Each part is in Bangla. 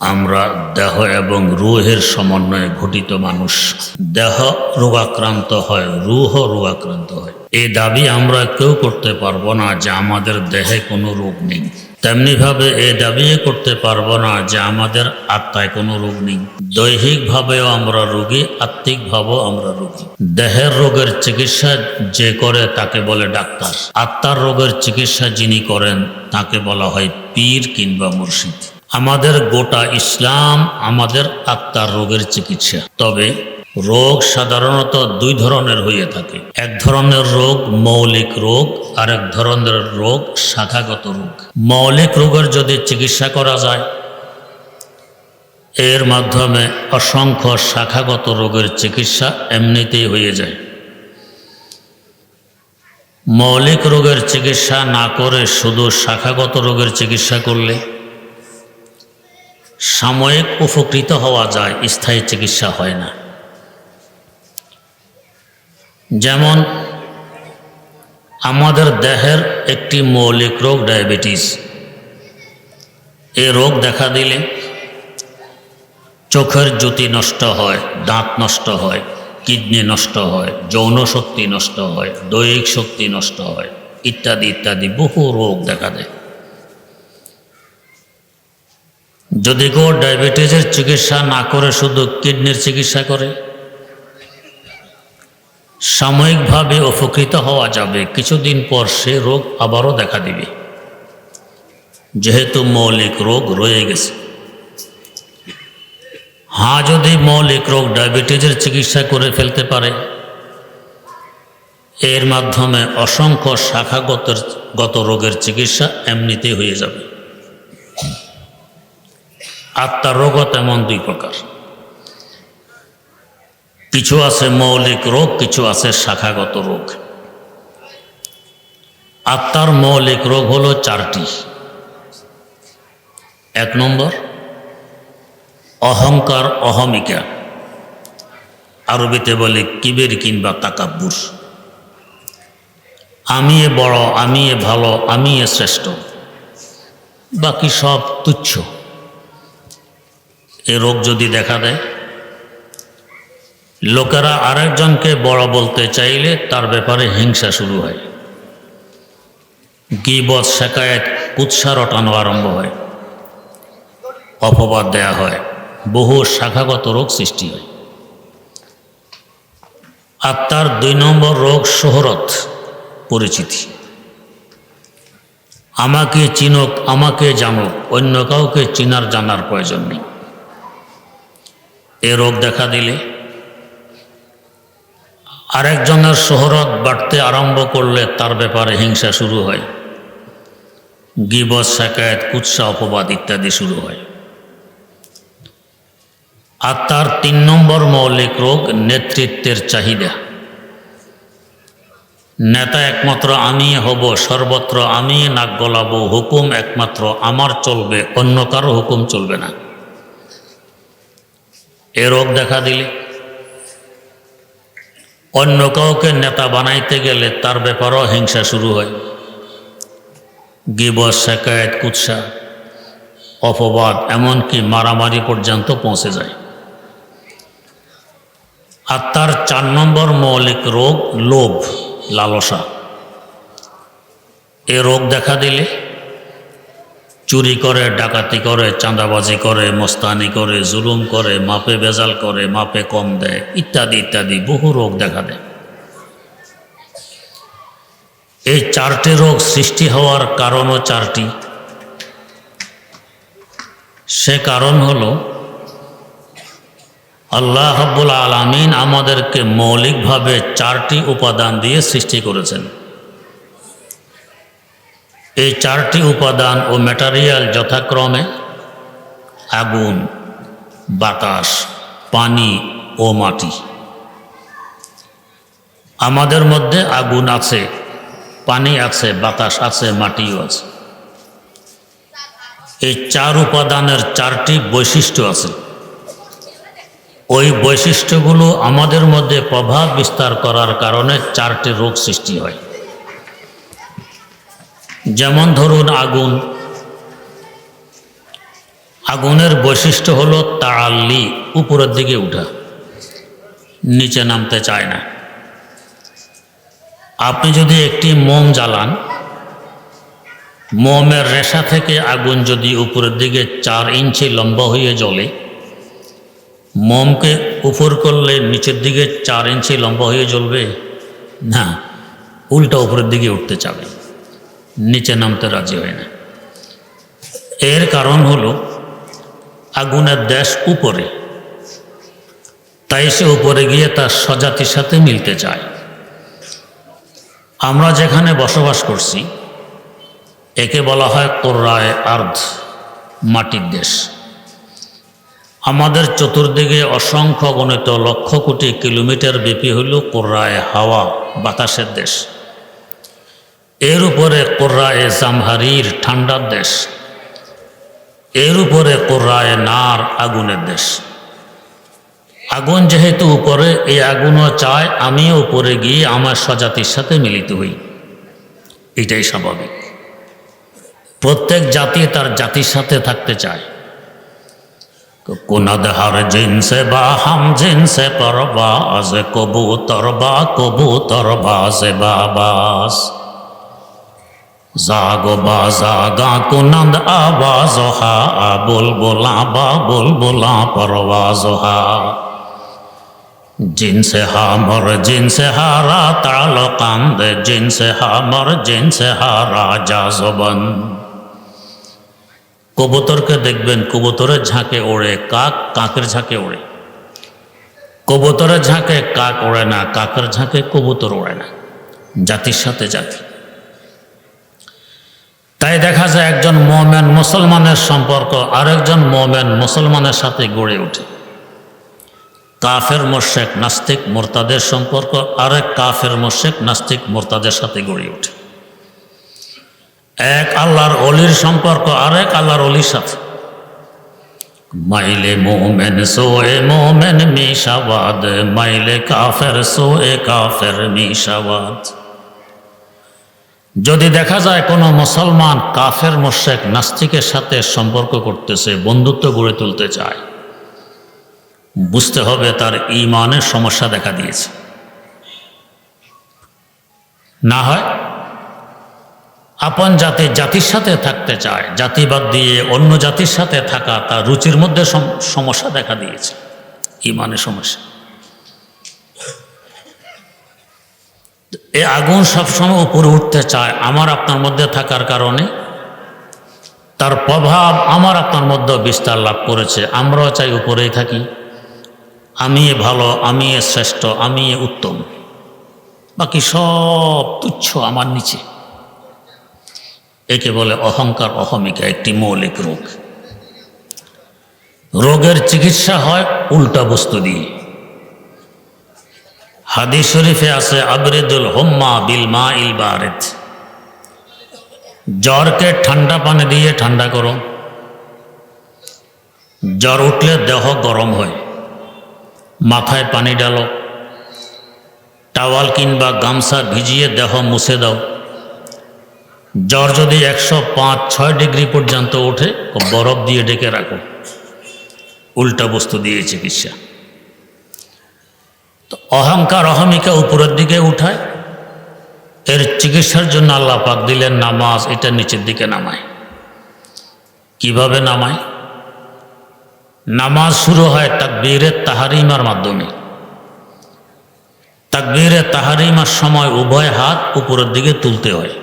আমরা দেহ এবং রুহের সমন্বয়ে ঘটিত মানুষ। দেহ রোগাক্রান্ত হয়, রুহ রোগাক্রান্ত হয়। এই দাবি আমরা কেউ করতে পারব না যে আমাদের দেহে কোনো রোগ নেই। তেমনিভাবে এই দাবি করতে পারব না যে আমাদের আত্মায় কোনো রোগ নেই। দৈহিকভাবেও আমরা রোগী, আত্মিকভাবেও আমরা রোগী। দেহের রোগের চিকিৎসা যে করে তাকে বলে ডাক্তার। আত্মার রোগের চিকিৎসা যিনি করেন, তাকে বলা হয় পীর কিংবা মুর্শিদ। আমাদের গোটা ইসলাম আমাদের আত্মার রোগের চিকিৎসা। তবে রোগ সাধারণত দুই ধরনের হয়ে থাকে। এক ধরনের রোগ মৌলিক রোগ আর এক ধরনের রোগ শাখাগত রোগ। মৌলিক রোগের যদি চিকিৎসা করা যায়, এর মাধ্যমে অসংখ্য শাখাগত রোগের চিকিৎসা এমনিতেই হয়ে যায়। মৌলিক রোগের চিকিৎসা না করে শুধু শাখাগত রোগের চিকিৎসা করলে সাময়িক উপকৃত হওয়া যায়, স্থায়ী চিকিৎসা হয় না। যেমন, আমাদের দেহের একটি মৌলিক রোগ, ডায়াবেটিস। এ রোগ দেখা দিলে চোখের জ্যোতি নষ্ট হয়, দাঁত নষ্ট হয়, কিডনি নষ্ট হয়, যৌন শক্তি নষ্ট হয়, দৈহিক শক্তি নষ্ট হয়, ইত্যাদি ইত্যাদি বহু রোগ দেখা দেয়। যদি কেউ ডায়াবেটিসের চিকিৎসা না করে, শুধু কিডনির চিকিৎসা করে, সাময়িকভাবে উপকৃত হওয়া যাবে। কিছুদিন পর সে রোগ আবারও দেখা দিবে। যেহেতু মৌলিক রোগ রয়ে গেছে। হ্যাঁ যদি মৌলিক রোগ ডায়াবেটিসের চিকিৎসা করে ফেলতে পারে, এর মাধ্যমে অসংখ্য শাখাগত গত রোগের চিকিৎসা এমনিতেই হয়ে যাবে। আত্মার রোগও তেমন দুই প্রকার। কিছু আছে মৌলিক রোগ, কিছু আছে শাখাগত রোগ। আত্মার মৌলিক রোগ হলো চারটি। এক নম্বর, অহংকার অহমিকা। আরবিতে বলে কিবের কিংবা তাকাব্বুর। আমি এ বড়, আমি এ ভালো, আমি এ শ্রেষ্ঠ। বাকি সব তুচ্ছ। এ রোগ যদি দেখা দেয়? লোকেরা আরেকজনকে বড় বলতে চাইলে তার ব্যাপারে হিংসা শুরু হয়। গিবত শেখায়ত কুৎসা রটানো আরম্ভ হয়। অপবাদ দেয়া হয়। বহু শাখাগত রোগ সৃষ্টি হয়। আত্মার দুই নম্বর রোগ শোহরত পরিচিতি। আমাকে চিনুক আমাকে জানুক অন্য কাউকে চিনার জানার প্রয়োজন নেই। এ রোগ দেখা দিলে আরেকজনের শোহরত বাড়তে আরম্ভ করলে তার ব্যাপারে হিংসা শুরু হয়। গিবস শাকায়ত কুৎসা, অপবাদ ইত্যাদি শুরু হয়। আর তার তিন নম্বর মৌলিক রোগ নেতৃত্বের চাহিদা। নেতা একমাত্র আমি হব, সর্বত্র আমি নাক গলাবো, হুকুম একমাত্র আমার চলবে, অন্য কারও হুকুম চলবে না। এ রোগ দেখা দিলে। অন্য কাউকে নেতা বানাইতে গেলে তার ব্যাপারেও হিংসা শুরু হয়। গিবস, শেকায়ত, কুৎসা, অপবাদ, এমনকি মারামারি পর্যন্ত পৌঁছে যায়। আর তার চার নম্বর মৌলিক রোগ লোভ, লালসা। এ রোগ দেখা দিলে চুরি করে, ডাকাতি করে, চাঁদাবাজি করে, মস্তানি করে, জুলুম করে, মাপে বেজাল করে, মাপে কম দেয়, ইত্যাদি ইত্যাদি, বহু রোগ দেখা দেয়। এই চারটি রোগ সৃষ্টি হওয়ার কারণও চারটি। সে কারণ হলো, আল্লাহ হাব্বুল আলমিন আমাদেরকে মৌলিকভাবে চারটি উপাদান দিয়ে সৃষ্টি করেছেন। এই চারটি উপাদান ও ম্যাটারিয়াল যথাক্রমে আগুন, বাতাস, পানি ও মাটি। আমাদের মধ্যে আগুন আছে, পানি আছে, বাতাস আছে, মাটিও আছে। এই চার উপাদানের চারটি বৈশিষ্ট্য আছে। ওই বৈশিষ্ট্যগুলো আমাদের মধ্যে প্রভাব বিস্তার করার কারণে চারটি রোগ সৃষ্টি হয়। যেমন ধরুন আগুন। আগুনের বৈশিষ্ট্য হলো তাড়াল্লি উপরের দিকে উঠা। নিচে নামতে চায় না। আপনি যদি একটি মোম জ্বালান, মোমের রেশা থেকে আগুন যদি উপরের দিকে চার ইঞ্চি লম্বা হয়ে জ্বলে, মোমকে উপর করলে নিচের দিকে চার ইঞ্চি লম্বা হয়ে জ্বলবে? না, উল্টা উপরের দিকে উঠতে চাবে। নিচে নামতে রাজি হয় না। এর কারণ হলো, আগুনের দেশ উপরে। তাই সে উপরে গিয়ে তার স্বজাতির সাথে মিলতে চায়। আমরা যেখানে বসবাস করছি, একে বলা হয় কোর্রায় আর্ধ মাটির দেশ। আমাদের চতুর্দিকে অসংখ্য গণিত লক্ষ কোটি কিলোমিটার ব্যাপী হইল কোর্রায় হাওয়া, বাতাসের দেশ। এর উপরে কোর্রায় জামহারির ঠান্ডার দেশ। এর উপরে কোর্রায় নার আগুনের দেশ। আগুন যেহেতু উপরে, এই আগুনও চায় আমিও উপরে গিয়ে আমার স্বজাতির সাথে মিলিত হই। এটাই স্বাভাবিক। প্রত্যেক জাতি তার জাতির সাথে থাকতে চায়। কুনদ জিনসে বা হাম জিনসে পরবাজ, কবুতর বা কবুতর বাজে বাবাস জাগো বা বাজা গা কুনন্দ আওয়াজ হা, বোলা বা বুলবুলা পরওয়াজ হা। জিনসে হামর জিনসে হারা তাল কান্দ জিনসে হামর জিনসে হারা রাজা জবন। কবুতরকে দেখবেন, কবুতরের ঝাঁকে ওড়ে, কাক, কাকের ঝাঁকে ওড়ে। কবুতরের ঝাঁকে কাক ওড়ে না, কাকের ঝাঁকে কবুতর ওড়ে না। জাতির সাথে জাতি। তাই দেখা যায় একজন মোমেন মুসলমানের সম্পর্ক, আরেকজন মোমেন মুসলমানের সাথে গড়ে ওঠে। কাফের মোর্শেক নাস্তিক, মোরতাদের সম্পর্ক, আরেক কাফের মোর্শেক নাস্তিক, মোরতাদের সাথে গড়ে ওঠে। এক আল্লাহর অলির সম্পর্ক, আরেক আল্লাহর অলির সাথে। মাইলে মোমেন সোয়ে মোমেন মিশাবাদ মাইলে কাফের সোয়ে কাফের মিশাবাদ যদি দেখা যায় কোনো মুসলমান কাফের মোশেক নাস্তিকের সাথে সম্পর্ক করতেছে, বন্ধুত্ব গড়ে তুলতে চায়, বুঝতে হবে তার ইমানের সমস্যা দেখা দিয়েছে। না হয় আপন জাতি জাতির সাথে থাকতে চায়, জাতিবাদ দিয়ে অন্য জাতির সাথে থাকা তার রুচির মধ্যে সম- সমস্যা দেখা দিয়েছে, ইমানের সমস্যা। এ আগুন সবসময় উপরে উঠতে চায়, আমার আপনার মধ্যে থাকার কারণে। তার প্রভাব আমার আপনার মধ্যে বিস্তার লাভ করেছে, আমরাও চাই উপরেই থাকি। আমি ভালো, আমি শ্রেষ্ঠ, আমি উত্তম। বাকি সব তুচ্ছ আমার নিচে। একে বলে অহংকার অহমিকা, একটি মৌলিক রোগ। রোগের চিকিৎসা হয় উল্টা বস্তু দিয়ে। হাদিস শরীফে আছে, আবরেদুল হোম্মা বিল মা ইল বারেদ। জ্বরকে ঠান্ডা পানি দিয়ে ঠান্ডা করো। জ্বর উঠলে দেহ গরম হয়। মাথায় পানি ডালো টাওয়াল কিংবা গামছা ভিজিয়ে দেহ মুছে দাও। জ্বর যদি একশো পাঁচ ছয় ডিগ্রি পর্যন্ত ওঠে, বরফ দিয়ে ডেকে রাখো। উল্টা বস্তু দিয়ে চিকিৎসা। তো অহংকার অহমিকা উপরের দিকে উঠায়। এর চিকিৎসার জন্য আল্লাহ পাক দিলেন নামাজ, এটা নিচের দিকে নামায়। কীভাবে নামায়? নামাজ শুরু হয় তাকবীরের তাহারিমার মাধ্যমে। তাকবীরে তাহারিমার সময় উভয় হাত উপরের দিকে তুলতে হয়।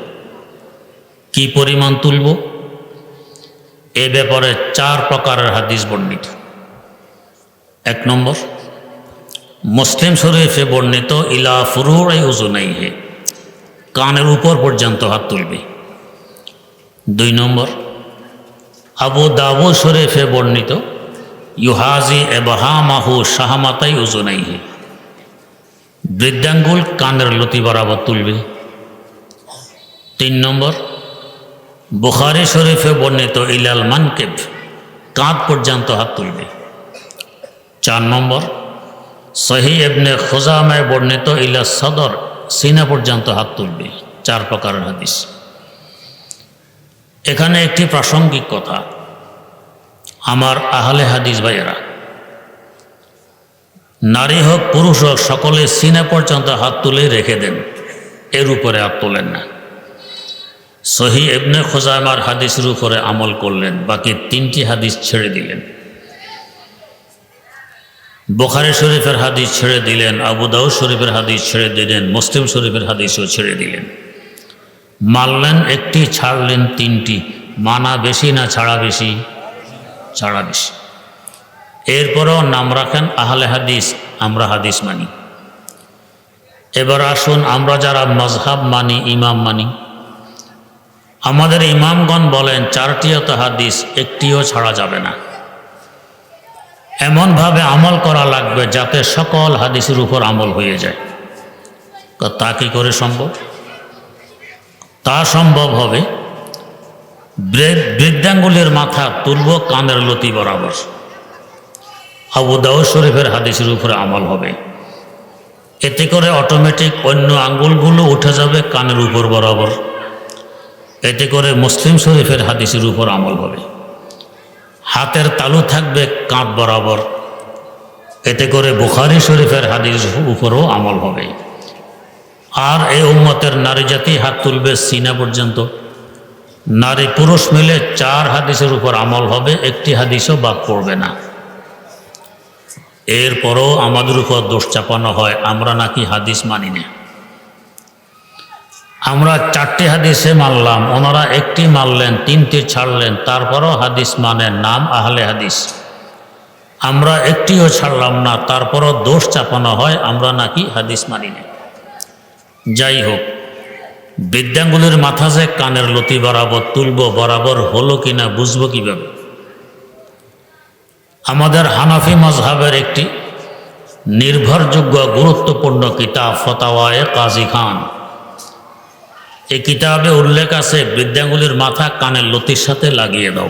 কি পরিমাণ তুলব? এ ব্যাপারে চার প্রকারের হাদিস বর্ণিত। এক নম্বর মুসলিম শরীফে বর্ণিত, ইলা ফুরুড়াই উজুনাই হে কানের উপর পর্যন্ত হাত তুলবে। দুই নম্বর, আবু দাবু শরীফে বর্ণিত, ইউহাজি এবাহামাহু শাহামাতাই উজুনাই হে বৃদ্ধাঙ্গুল কানের লতি বরাবর তুলবে। তিন নম্বর, বুখারি শরীফে বর্ণিত, ইলাল মানকেব, কাঁধ পর্যন্ত হাত তুলবে। চার নম্বর সহি এবনে খোজামায় বর্ণিত ইলা সদর, সিনা পর্যন্ত হাত তুলবে। চার প্রকারের হাদিস। এখানে একটি প্রাসঙ্গিক কথা। আমার আহলে হাদিস ভাইয়েরা, নারী হোক, পুরুষ হোক, সকলে সিনে পর্যন্ত হাত তুলে রেখে দেন। এর উপরে হাত তোলেন না। সহি এবনে খোজাইমার হাদিসের উপরে আমল করলেন, বাকি তিনটি হাদিস ছেড়ে দিলেন। বোখারি শরীফের হাদিস ছেড়ে দিলেন, আবু দাউদ শরীফের হাদিস ছেড়ে দিলেন, মুসলিম শরীফের হাদিসও ছেড়ে দিলেন। মানলেন একটি, ছাড়লেন তিনটি, মানা বেশি না ছাড়া বেশি? ছাড়া বেশি। এরপরও নাম রাখেন আহলে হাদিস, আমরা হাদিস মানি। এবার আসুন আমরা যারা মজহাব মানি, ইমাম মানি। আমাদের ইমামগণ বলেন, চারটিও তো হাদিস, একটিও ছাড়া যাবে না। এমনভাবে আমল করা লাগবে যাতে সকল হাদিসের উপর আমল হয়ে যায়। তা- কি করে সম্ভব? তা সম্ভব হবে বৃদ্ধাঙ্গুলের মাথা তুলব কানের লতি বরাবর। আবু দাউদ শরীফের হাদিসের উপরে আমল হবে। এতে করে অটোমেটিক অন্য আঙ্গুলগুলো উঠে যাবে কানের উপর বরাবর। এতে করে মুসলিম শরীফের হাদিসের উপর আমল হবে। হাতের তালু থাকবে কাঁধ বরাবর। এতে করে বুখারি শরীফের হাদিস উপরও আমল হবে। আর এই উম্মতের নারী জাতি হাত তুলবে সিনা পর্যন্ত। নারী পুরুষ মিলে চার হাদিসের উপর আমল হবে, একটি হাদিসও বাদ পড়বে না। এরপরও আমাদের উপর দোষ চাপানো হয়, আমরা নাকি হাদিস মানি না। আমরা চারটি হাদিসে মানলাম, ওনারা একটি মানলেন, তিনটি ছাড়লেন, তারপরও হাদিস মানেন, নাম আহলে হাদিস। আমরা একটিও ছাড়লাম না, তারপরও দোষ চাপানো হয়, আমরা নাকি হাদিস মানি না। যাই হোক, বিদ্যাঙ্গুলির মাথা যে কানের লতি বরাবর তুলব বরাবর হলো কিনা বুঝব কীভাবে? আমাদের হানাফি মজহাবের একটি নির্ভরযোগ্য গুরুত্বপূর্ণ কিতাব, ফতাওয়ায়ে কাজী খান। এই কিতাবে উল্লেখ আছে বিদ্যাঙ্গুলির মাথা কানের লতির সাথে লাগিয়ে দাও।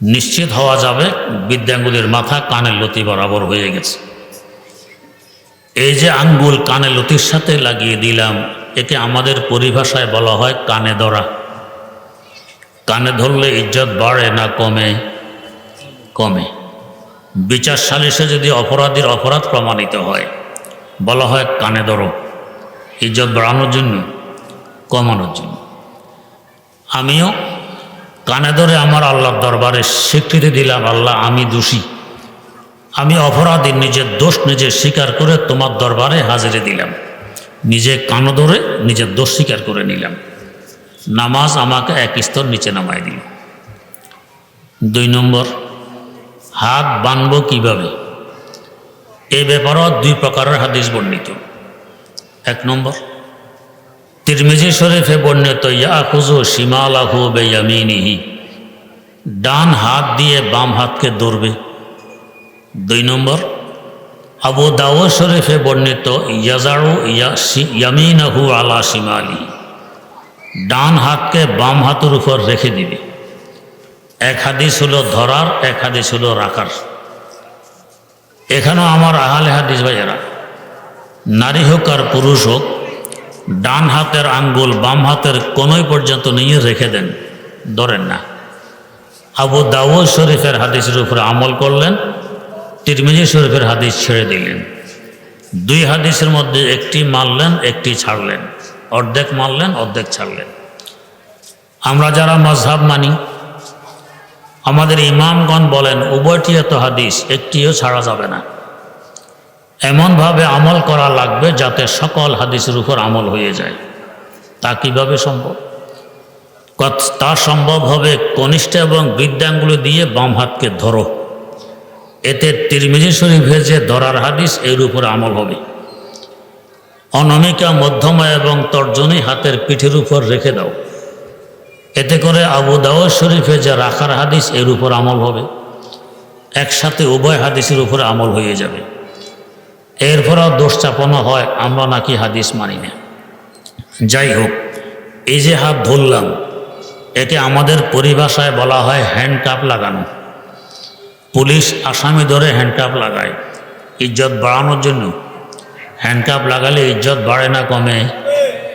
নিশ্চিত হওয়া যাবে বিদ্যাঙ্গুলির মাথা কানের লতি বরাবর হয়ে গেছে। এই যে আঙ্গুল কানে লতির সাথে লাগিয়ে দিলাম, একে আমাদের পরিভাষায় বলা হয় কানে ধরা। কানে ধরলে ইজ্জত বাড়ে না কমে? কমে। বিচার সালিসে যদি অপরাধীর অপরাধ প্রমাণিত হয়, বলা হয় কানে ধরো। ইজ্জত বাড়ানোর জন্য কমানোর জন্য। আমিও কানে ধরে আমার আল্লাহর দরবারে স্বীকৃতি দিলাম, আল্লাহ আমি দোষী। আমি অপরাধী, নিজের দোষ নিজে স্বীকার করে তোমার দরবারে হাজিরে দিলাম। নিজে কান ধরে নিজের দোষ স্বীকার করে নিলাম। নামাজ আমাকে এক স্তর নিচে নামায় দিল। দুই নম্বর, হাত বানব কীভাবে? এ ব্যাপারেও দুই প্রকারের হাদিস বর্ণিত। এক নম্বর তিরমিজি শরীফে বর্ণিত ইয়াকুজু সীমালাহু বেয়ামিনিহি ডান হাত দিয়ে বাম হাতকে ধরবে। দুই নম্বর, আবু দাও শরীফে বর্ণিত ইয়াজারু ইয়ামিনাহু আলা শিমালি ডান হাতকে বাম হাতের উপর রেখে দিবে। এক হাদিস হলো ধরার, এক হাদিস হলো রাখার। এখানেও আমার আহালে হাদিস ভাইয়েরা, নারী হোক আর পুরুষ হোক ডান হাতের আঙ্গুল বাম হাতের কোনোই পর্যন্ত নিয়ে রেখে দেন। ধরেন না। আবু দাউদ শরীফের হাদিসের উপরে আমল করলেন, তিরমিজি শরীফের হাদিস ছেড়ে দিলেন। দুই হাদিসের মধ্যে একটি মানলেন একটি ছাড়লেন। অর্ধেক মানলেন অর্ধেক ছাড়লেন। আমরা যারা মজহাব মানি, আমাদের ইমামগণ বলেন উভয়টি এত হাদিস, একটিও ছাড়া যাবে না। এমনভাবে আমল করা লাগবে যাতে সকল হাদিসের উপর আমল হয়ে যায়। তা কীভাবে সম্ভব? তা সম্ভব হবে কনিষ্ঠ এবং বৃদ্ধাঙ্গুলো দিয়ে বাম হাতকে ধরো। এতে তিরমিজি শরীফে যে ধরার হাদিস, এর উপর আমল হবে। অনমিকা মধ্যমা এবং তর্জনী হাতের পিঠের উপর রেখে দাও। এতে করে আবু দাওয়ার শরীফে যে রাখার হাদিস, এর উপর আমল হবে। একসাথে উভয় হাদিসের উপর আমল হয়ে যাবে। এরপরও দোষ চাপানো হয়, আমরা নাকি হাদিস মানি না। যাই হোক এই যে হাত ধরলাম, একে আমাদের পরিভাষায় বলা হয় হ্যান্ডকাপ লাগানো। পুলিশ আসামি ধরে হ্যান্ডকাপ লাগায়, ইজ্জত বাড়ানোর জন্য। হ্যান্ডকাপ লাগালে ইজ্জত বাড়ে না, কমে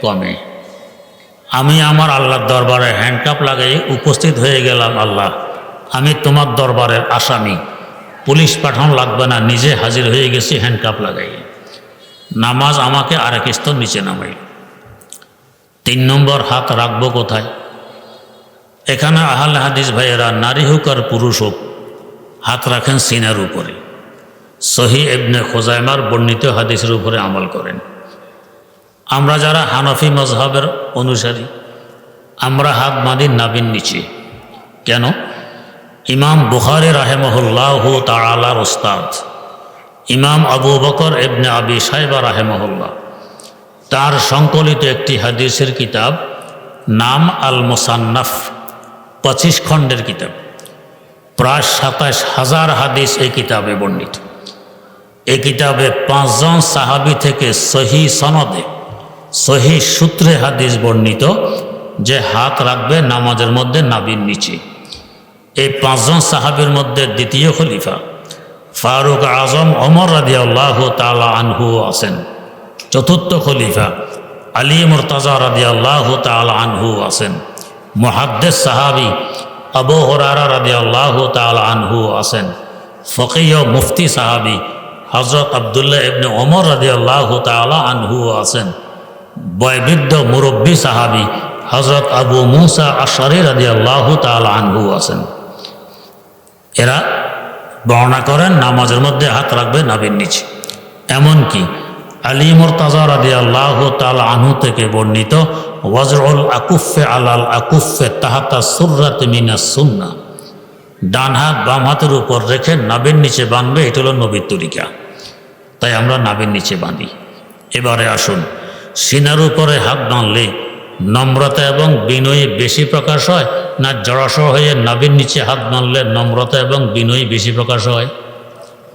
কমে। আমি আমার আল্লাহর দরবারে হ্যান্ডকাপ লাগাই, উপস্থিত হয়ে গেলাম আল্লাহ। আমি তোমার দরবারের আসামি। পুলিশ পাঠানো লাগবে না, নিজে হাজির হয়ে গেছি হ্যান্ডকাপ লাগাই। নামাজ আমাকে আরেক স্তর নিচে নামাই। তিন নম্বর, হাত রাখব কোথায়? এখানে আহলে হাদিস ভাইয়েরা, নারী হোক আর পুরুষ হোক, হাত রাখেন সিনার উপরে। সহি এবনে খোজাইমার বর্ণিত হাদিসের উপরে আমল করেন। আমরা যারা হানফি মজহাবের অনুসারী, আমরা হাত বাঁধি নাবিন নিচে। কেন? ইমাম বুখারি রাহেমহুল্লাহ তালার ওস্তাদ ইমাম আবু বকর এবনে আবি সাহেবা রাহেমহুল্লাহ। তার সংকলিত একটি হাদিসের কিতাব নাম আল মোসান্নাফ পঁচিশ খণ্ডের কিতাব। প্রায় সাতাশ হাজার হাদিস এই কিতাবে বর্ণিত। এই কিতাবে পাঁচজন সাহাবি থেকে সহি সনদে, সহি সূত্রে হাদিস বর্ণিত যে হাত রাখবে নামাজের মধ্যে নাবির নিচে। এই পাঁচজন সাহাবির মধ্যে দ্বিতীয় খলিফা। ফারুক আজম অমর রাজি আল্লাহ তালা আনহু আছেন। চতুর্থ খলিফা আলী মুরতাজা রাজি আল্লাহ তালা আনহু আছেন। মহাদ্দেস সাহাবি আবু হরারা রাজি আল্লাহ তালা আনহু আছেন। ফকিয় মুফতি সাহাবি হজরত আবদুল্লাহ ইবনে ওমর রাজি আল্লাহ তালা আনহু আছেন। বয়বৃদ্ধ মুরব্বী সাহাবি হজরত আবু মুসা আশারি রাজি আল্লাহ তালা আনহু আছেন। এরা বর্ণনা করেন নামাজের মধ্যে হাত রাখবে নাবির নিচে। এমনকি আলী মোরতাজা রাদি আল্লাহ তাল আনহু থেকে বর্ণিত ওয়াজরুল আকুফে আলাল আকুফে তাহাতা সুররাত মিনা সুন্না ডান হাত বাম হাতের উপর রেখে নাবের নিচে বাঁধবে, এটা হলো নবীর তরিকা। তাই আমরা নাবের নিচে বাঁধি। এবারে আসুন, সিনার উপরে হাত বাঁধলে নম্রতা এবং বিনয়ী বেশি প্রকাশ হয় না জড়াশয় হয়ে নাবির নিচে হাত বাঁধলে নম্রতা এবং বিনয়ী বেশি প্রকাশ হয়?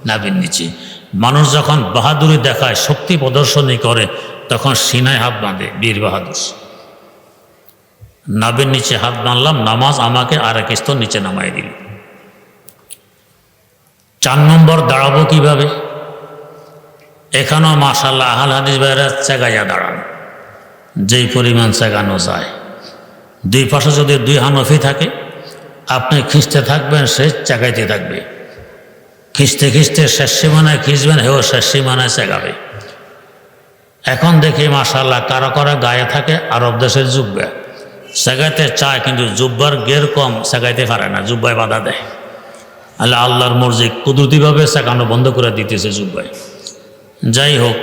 নাবির নিচে। মানুষ যখন বাহাদুরি দেখায়, শক্তি প্রদর্শনী করে, তখন সিনায় হাত বাঁধে, বীর বাহাদুর। নাবির নিচে হাত বাঁধলাম, নামাজ আমাকে আর এক স্তর নিচে নামাই দিল। চার নম্বর দাঁড়াবো কীভাবে? এখানেও মাশাল্লাহ আহাল হাদিস ভাইরা চেগাইয়া দাঁড়ান। যেই পরিমাণ চেগানো যায়। দুই পাশে যদি দুই হানফি থাকে, আপনি খিঁচতে থাকবেন, সে চেগাইতে থাকবে। খিঁচতে খিঁচতে শেষ সীমানায় খিঁচবেন, হেও শেষ সীমানায় চেগাবে। এখন দেখি মাশাল্লাহ কারও কারও গায়ে থাকে, আরব দেশের জুব্বা। সেগাইতে চায়, কিন্তু জুব্বার গের কম সেগাইতে পারে না, জুব্বায় বাধা দেয়। আল্লাহ, আল্লাহর মর্জি কুদরতিভাবে সেগানো বন্ধ করে দিতেছে জুব্বায়। যাই হোক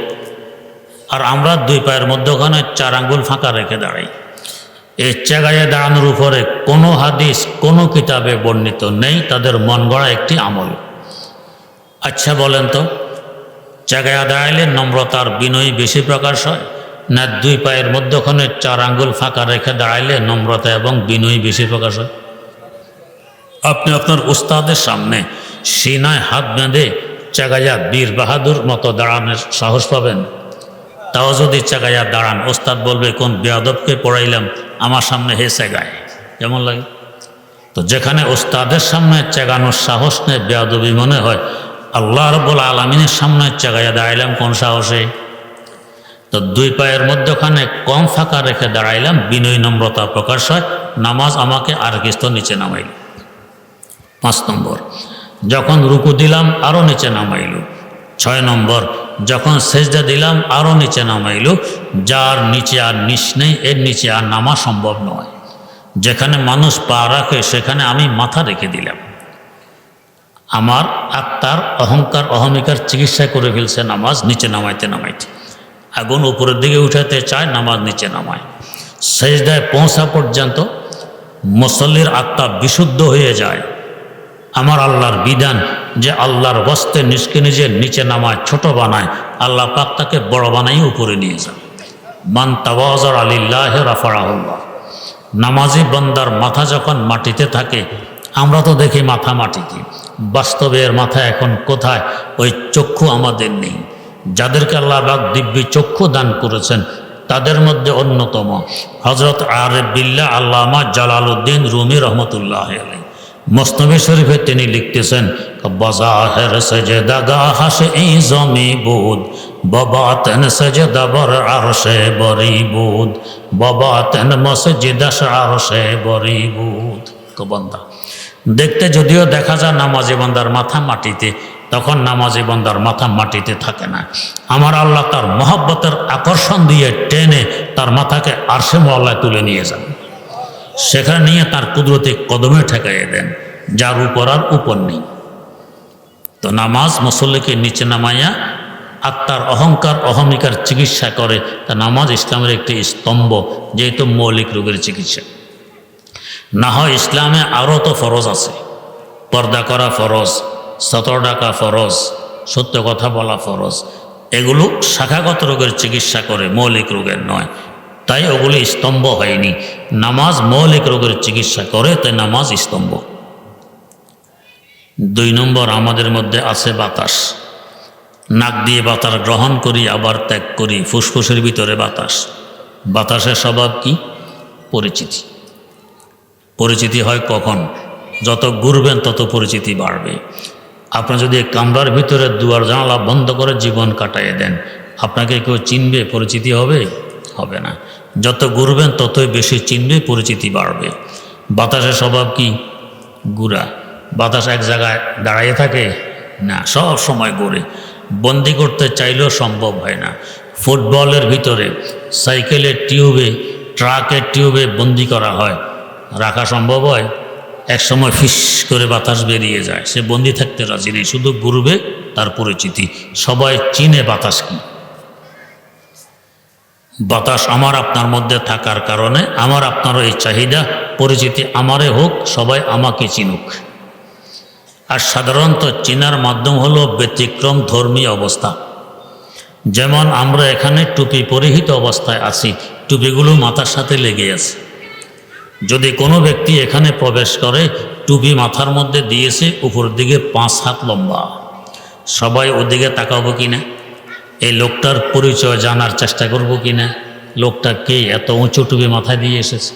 আর আমরা দুই পায়ের মধ্যখানে চার আঙ্গুল ফাঁকা রেখে দাঁড়াই। এই চেগাইয়ে দাঁড়ানোর উপরে কোনো হাদিস, কোনো কিতাবে বর্ণিত নেই, তাদের মন গড়া একটি আমল। আচ্ছা বলেন তো জায়গায় দাঁড়াইলে নম্রতার বিনয়ী বেশি প্রকাশ হয়, না দুই পায়ের মধ্যখানে চার আঙ্গুল ফাঁকা রেখে দাঁড়াইলে নম্রতা এবং বিনয়ী বেশি প্রকাশ হয়? আপনি আপনার উস্তাদের সামনে সিনায় হাত বেঁধে চাগাইয়া বীর বাহাদুর মতো দাঁড়ানোর সাহস পাবেন। তাও যদি চাগাইয়া দাঁড়ান, ওস্তাদ বলবে, কোন বেয়াদবকে পড়াইলাম, আমার সামনে হে চেগায়। কেমন লাগে? তো যেখানে ওস্তাদের সামনে চেগানোর সাহস নেই, বেয়াদবি মনে হয়, আল্লাহ রব্বুল আলমিনের সামনে চাগাইয়া দাঁড়াইলাম, কোন সাহসে? তো দুই পায়ের মধ্যখানে কম ফাঁকা রেখে দাঁড়াইলাম, বিনয় নম্রতা প্রকাশ হয়, নামাজ আমাকে আর কিস্ত নিচে নামাইল। পাঁচ নম্বর, যখন রুকু দিলাম আরও নিচে নামাইল। ছয় নম্বর যখন সেজদা দিলাম আরও নিচে নামাইল, যার নিচে আর নিচ নেই, এর নিচে আর নামা সম্ভব নয়। যেখানে মানুষ পা রাখে, সেখানে আমি মাথা রেখে দিলাম। আমার আত্মার অহংকার, অহমিকার চিকিৎসা করে ফেলছে নামাজ, নিচে নামাইতে নামাইতে। আগুন উপরের দিকে উঠাতে চায়, নামাজ নিচে নামায়। সেজদায় পৌঁছা পর্যন্ত মুসল্লির আত্মা বিশুদ্ধ হয়ে যায়। আমার আল্লাহর বিধান যে আল্লাহর বস্তে নিজকে নিজে নিচে নামায়, ছোট বানায়, আল্লাহ পাক তাকে বড় বানাই উপরে নিয়ে যান। মান তাওয়াজর আলিল্লাহ রাফারাহুল্লাহ নামাজি বন্দার মাথা যখন মাটিতে থাকে, আমরা তো দেখি মাথা মাটিতে বাস্তবে এর মাথা এখন কোথায়? ওই চক্ষু আমাদের নেই। যাদেরকে আল্লাহ বাক দিব্যি চক্ষু দান করেছেন, তাদের মধ্যে অন্যতম। হজরত আরে বিল্লা আল্লামা জালালউদ্দিন রুমি রহমতুল্লাহ আলী মস্তবি শরীফে তিনি লিখতেছেন, বজাহের সজেদা গাহাস এই জমি বুধ ববাতেন সজেদা বর আরশে বরি বুধ ববাতেন মসজিদাস আরশে বরি বুধ কবন্দা দেখতে যদিও দেখা যায় নামাজি বান্দার মাথা মাটিতে, তখন নামাজি বান্দার মাথা মাটিতে থাকে না। আমার আল্লাহ তার মহব্বতের আকর্ষণ দিয়ে টেনে তার মাথাকে আরশে মহল্লায় তুলে নিয়ে যান। সেখানে নিয়ে তার কুদরতে কদমে ঠেকাইয়ে দেন, যার উপর আর উপর নেই। তো নামাজ মুসল্লিকে নিচে নামাইয়া আত্মার অহংকার, অহমিকার চিকিৎসা করে। তা নামাজ ইসলামের একটি স্তম্ভ, যেহেতু মৌলিক রোগের চিকিৎসা। না হয় ইসলামে আরও তো ফরজ আছে। পর্দা করা ফরজ, সতর ডাকা ফরজ, সত্য কথা বলা ফরজ। এগুলো শাখাগত রোগের চিকিৎসা করে, মৌলিক রোগের নয়। তাই ওগুলি স্তম্ভ হয়নি। নামাজ মৌলিক রোগের চিকিৎসা করে, তাই নামাজ স্তম্ভ। দুই নম্বর, আমাদের মধ্যে আছে বাতাস। নাক দিয়ে বাতাস গ্রহণ করি, আবার ত্যাগ করি, ফুসফুসের ভিতরে বাতাস। বাতাসের স্বভাব কি? পরিচিতি। পরিচিতি হয় কখন? যত ঘুরবেন তত পরিচিতি বাড়বে। আপনি যদি কামরার ভিতরে দুয়ার জানালা বন্ধ করে জীবন কাটাইয়ে দেন, আপনাকে কেউ চিনবে, পরিচিতি হবে? হবে না। যত ঘুরবেন ততই বেশি চিনবে পরিচিতি বাড়বে। বাতাসের স্বভাব কি? গুড়া। বাতাস এক জায়গায় দাঁড়াইয়ে থাকে? না, সব সময় ঘুরে। বন্দি করতে চাইলেও সম্ভব হয় না। ফুটবলের ভিতরে সাইকেলের টিউবে, ট্রাকের টিউবে বন্দি করা হয়। রাখা সম্ভব হয়? এক সময় ফিস করে বাতাস বেরিয়ে যায়। সে বন্দি থাকতে রাজি নেই। শুধু ঘুরবে তার পরিচিতি। সবাই চিনে বাতাস কি। বাতাস আমার আপনার মধ্যে থাকার কারণে, আমার আপনারও এই চাহিদা, পরিচিতি আমারে হোক, সবাই আমাকে চিনুক। আর সাধারণত চিনার মাধ্যম হলো ব্যতিক্রম ধর্মী অবস্থা। যেমন আমরা এখানে টুপি পরিহিত অবস্থায় আছি, টুপিগুলো মাথার সাথে লেগে আছে। যদি কোনো ব্যক্তি এখানে প্রবেশ করে, টুপি মাথার মধ্যে দিয়েছে, উপর দিকে পাঁচ হাত লম্বা। সবাই ওদিকে তাকাবো কি না এই লোকটার পরিচয় জানার চেষ্টা করব কি না লোকটা কে? এত উঁচু টুপি মাথায় দিয়ে এসেছে।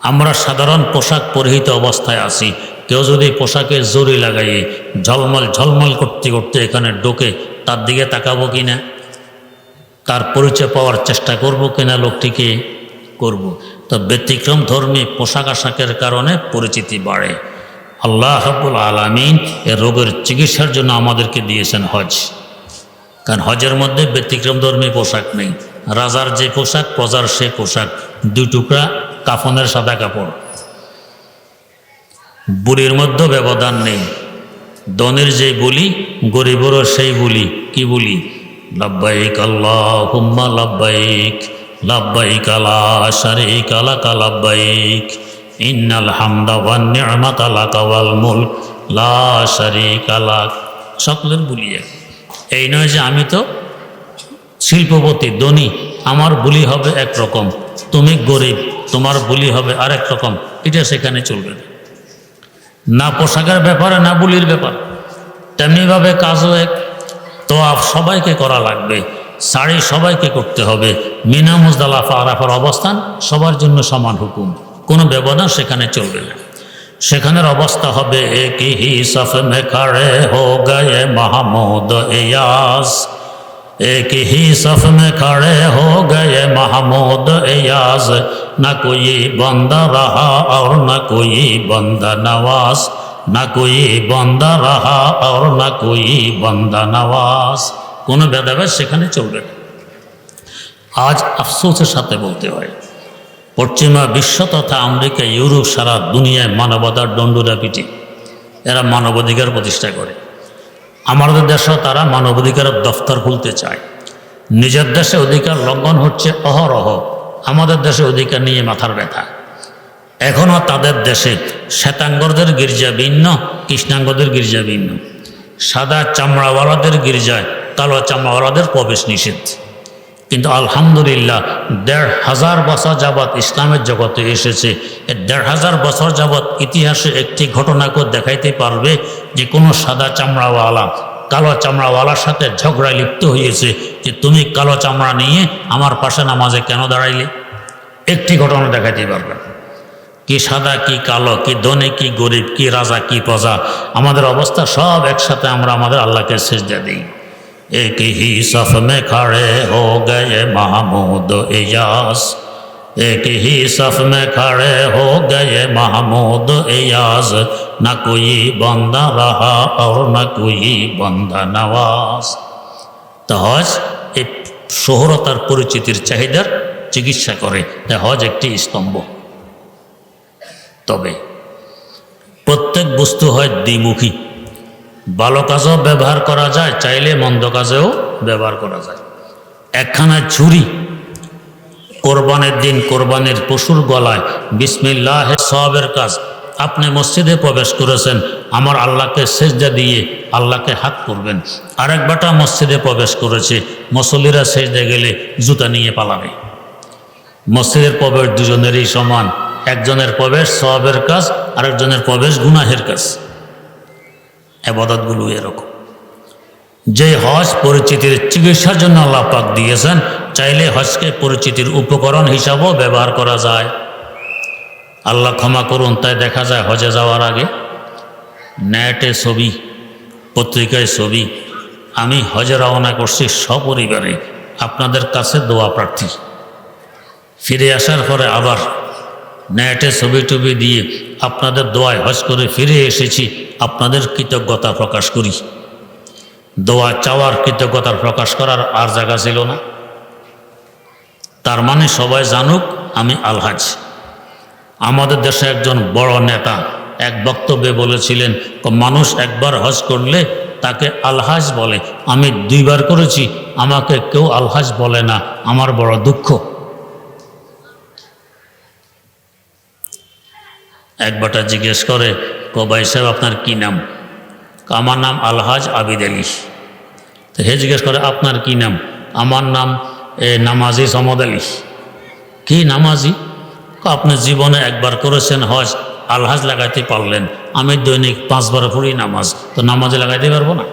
আমরা সাধারণ পোশাক পরিহিত অবস্থায় আছি। কেউ যদি পোশাকে জরি লাগাইয়ে ঝলমল ঝলমল করতে করতে এখানে ঢোকে, তার দিকে তাকাবো কি না তার পরিচয় পাওয়ার চেষ্টা করব কিনা? লোকটিকে করব। তো ব্যতিক্রম ধর্মী পোশাক আশাকের কারণে পরিচিতি বাড়ে। আল্লাহ হাবুল আলমিন এ রোগের চিকিৎসার জন্য আমাদেরকে দিয়েছেন হজ। কারণ হজের মধ্যে ব্যতিক্রম ধর্মী পোশাক নেই। রাজার যে পোশাক, প্রজার সে পোশাক। দুই টুকরা কাফনের সাদা কাপড়। বুড়ির মধ্যে ব্যবধান নেই। দনের যে বলি, গরিবরও সেই বলি। কি বলি? লাব্বাইক আল্লাহ হুম্মা লাব্বাইক লাব্বাইক আলা শারিক আলাকা লাব্বাইক। ইন্নাল হামদা ওয়ান নি'মাত ওয়াল মুলক, লা শারিকা লাক। সকলের বলিয়ে এই নয় যে আমি তো শিল্পপতি, ধনী। আমার বুলি হবে একরকম তুমি গরিব, তোমার বুলি হবে আরেক রকম। এটা সেখানে চলবে না। পোশাকের ব্যাপারে, না বুলির ব্যাপার। তেমনিভাবে কাজও এক তো সবাইকে করা লাগবে। শাড়ি সবাইকে করতে হবে। মিনা মুজদালাফা আরাফার অবস্থান সবার জন্য সমান হুকুম। কোনো ব্যবধান সেখানে চলবে না। সেখানের অবস্থা হবে এক হি সফ মে খাড়ে হো গয়ে মাহমুদ এয়াস एक ही सफ में खड़े हो गए महमूद एयाज न कोई बंदा रहा और न कोई बंदा नवाज न कोई बंदा रहा और न कोई बंदा नवाज কোনো ভেদাভেদ সেখানে চলবে না আজ আফসোসের সাথে বলতে হয় পশ্চিমা বিশ্ব তথা আমেরিকা, ইউরোপ, সারা দুনিয়ায় মানবতার দণ্ডুরা পিটি এরা মানবাধিকার প্রতিষ্ঠা করে। আমাদের দেশেও তারা মানবাধিকারের দফতর খুলতে চায়। নিজের দেশে অধিকার লঙ্ঘন হচ্ছে অহরহ। আমাদের দেশে অধিকার নিয়ে মাথার ব্যথা। এখনও তাদের দেশে শ্বেতাঙ্গদের গির্জা ভিন্ন, কৃষ্ণাঙ্গদের গির্জা ভিন্ন। সাদা চামড়াওয়ালাদের গির্জায় কালো চামড়াওয়ালাদের প্রবেশ নিষেধ কিন্তু আলহামদুলিল্লাহ, দেড় হাজার বছর যাবৎ ইসলামের জগতে এসেছে। দেড় হাজার বছর যাবৎ ইতিহাসে একটি ঘটনাকে দেখাইতে পারবে যে কোনো সাদা চামড়াওয়ালা, কালো চামড়াওয়ালার সাথে ঝগড়ায় লিপ্ত হয়েছে যে তুমি কালো চামড়া নিয়ে আমার পাশে নামাজে কেন দাঁড়াইলে? একটি ঘটনা দেখাইতে পারবে। কি সাদা, কি কালো, কি ধনী, কি গরিব, কি রাজা, কি প্রজা, আমাদের অবস্থা সব একসাথে আমরা আমাদের আল্লাহকে সেজদা দিই। एक ही सफ में खड़े हो गए महमूद एयास एक ही सफ में खड़े हो गए महमूद एयाज न कोई बंदा रहा और न कोई बंदा नवाज তা হজ এই শহরতার পরিচিতির চাহিদার চিকিৎসা করে তাই হজ একটি স্তম্ভ তবে প্রত্যেক বস্তু হয় দ্বিমুখী ভালো কাজেও ব্যবহার করা যায়, চাইলে মন্দ কাজেও ব্যবহার করা যায়। একখানা ছুরি কোরবানের দিন কোরবানির পশুর গলায়, বিসমিল্লাহ সবের কাজ। আপনি মসজিদে প্রবেশ করেছেন, আমার আল্লাহকে সেজদা দিয়ে আল্লাহকে হাত করবেন। আরেক বাটা মসজিদে প্রবেশ করেছে, মুসল্লিরা সেজদা গেলে জুতা নিয়ে পালাবে। মসজিদের প্রবেশ দুজনেরই সমান, একজনের প্রবেশ সবের কাজ, আরেকজনের প্রবেশ গুনাহের কাজ। আবাদতগুলো এরকম। যে হজ পরিচিতির চিকিৎসার জন্য আল্লাহ পাক দিয়েছেন, চাইলে হজকে পরিচিতির উপকরণ হিসাবেও ব্যবহার করা যায়। আল্লাহ ক্ষমা করুন, তাই দেখা যায় হজে যাওয়ার আগে নেটে ছবি, পত্রিকায় ছবি, আমি হজে রওনা করছি সপরিবারে, আপনাদের কাছে দোয়া প্রার্থী। ফিরে আসার পরে আবার নেটে ছবি টবি দিয়ে আপনাদের দোয়ায় হজ করে ফিরে এসেছি, আপনাদের কৃতজ্ঞতা প্রকাশ করি। দোয়া চাওয়ার কৃতজ্ঞতা প্রকাশ করার আর জায়গা ছিল না। তার মানে সবাই জানুক, আমি আলহাজ। আমাদের দেশে একজন বড় নেতা এক বক্তব্যে বলেছিলেন, মানুষ একবার হজ করলে তাকে আলহাজ বলে। আমি দুইবার করেছি, আমাকে কেউ আলহাজ বলে না, আমার বড় দুঃখ। একবারটা জিজ্ঞেস করে কবাই সাহেব, আপনার কি নাম? আমার নাম আলহাজ আবিদ আলী। তো হে জিজ্ঞেস করে, আপনার কি নাম? আমার নাম, এ, নামাজি সমদ আলী। কি নামাজি? আপনি জীবনে একবার করেছেন হজ, আলহাজ লাগাইতে পারলেন। আমি দৈনিক পাঁচবার পড়ি নামাজ, তো নামাজে লাগাইতে পারব না?